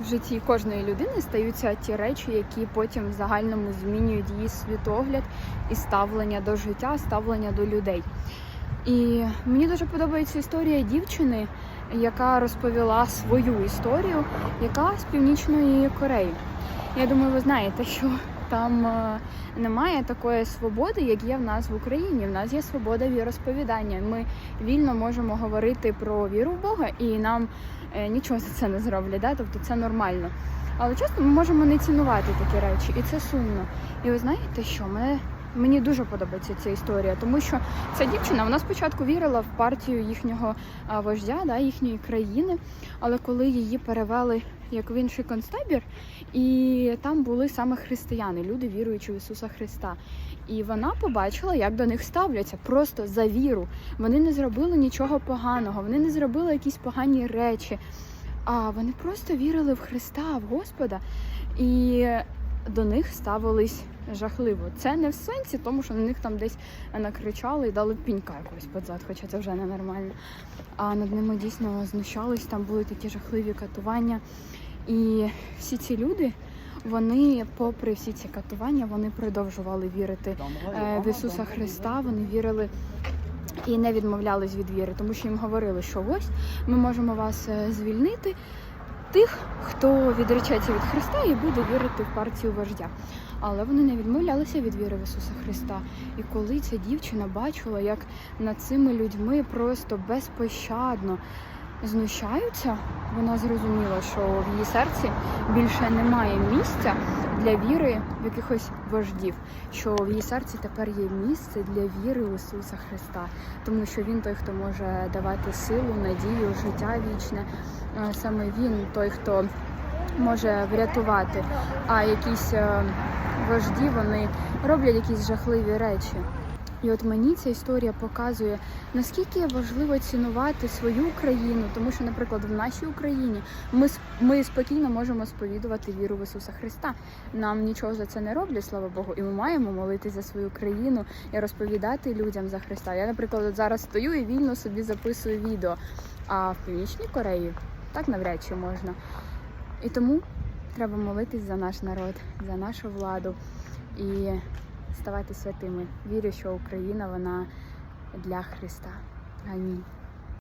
в житті кожної людини стаються ті речі, які потім в загальному змінюють її світогляд і ставлення до життя, ставлення до людей. І мені дуже подобається історія дівчини, яка розповіла свою історію, яка з північної Кореї. Я думаю, ви знаєте, що там е, немає такої свободи, як є в нас в Україні. В нас є свобода віросповідання. Ми вільно можемо говорити про віру в Бога, і нам е, нічого за це не зроблять. Да? Тобто це нормально. Але часто ми можемо не цінувати такі речі, і це сумно. І ви знаєте що? Мене мені дуже подобається ця історія, тому що ця дівчина вона спочатку вірила в партію їхнього вождя, да, їхньої країни. Але коли її перевели як в інший концтабір, і там були саме християни, люди віруючи в Ісуса Христа. І вона побачила, як до них ставляться просто за віру. Вони не зробили нічого поганого, вони не зробили якісь погані речі. А вони просто вірили в Христа, в Господа, і до них ставились жахливо. Це не в сенсі, тому що на них там десь накричали і дали пінька якогось підзад, хоча це вже ненормально. А над ними дійсно знущались, там були такі жахливі катування. І всі ці люди, вони, попри всі ці катування, вони продовжували вірити е, в Ісуса Христа, вони вірили. І не відмовлялись від віри, тому що їм говорили, що ось ми можемо вас е, звільнити, тих, хто відречеться від Христа і буде вірити в партію вождя. Але вони не відмовлялися від віри в Ісуса Христа. І коли ця дівчина бачила, як над цими людьми просто безпощадно знущаються, вона зрозуміла, що в її серці більше немає місця для віри в якихось вождів, що в її серці тепер є місце для віри в Ісуса Христа, тому що Він той, хто може давати силу, надію, життя вічне. Е, Саме він той, хто може врятувати. А якісь е, вожді вони роблять якісь жахливі речі. І от мені ця історія показує, наскільки важливо цінувати свою країну, тому що, наприклад, в нашій Україні ми, ми спокійно можемо сповідувати віру в Ісуса Христа. Нам нічого за це не роблять, слава Богу, і ми маємо молитися за свою країну і розповідати людям за Христа. Я, наприклад, зараз стою і вільно собі записую відео. А в Північній Кореї так навряд чи можна. І тому треба молитись за наш народ, за нашу владу і ставати святими. Вірю, що Україна вона для Христа. Амінь.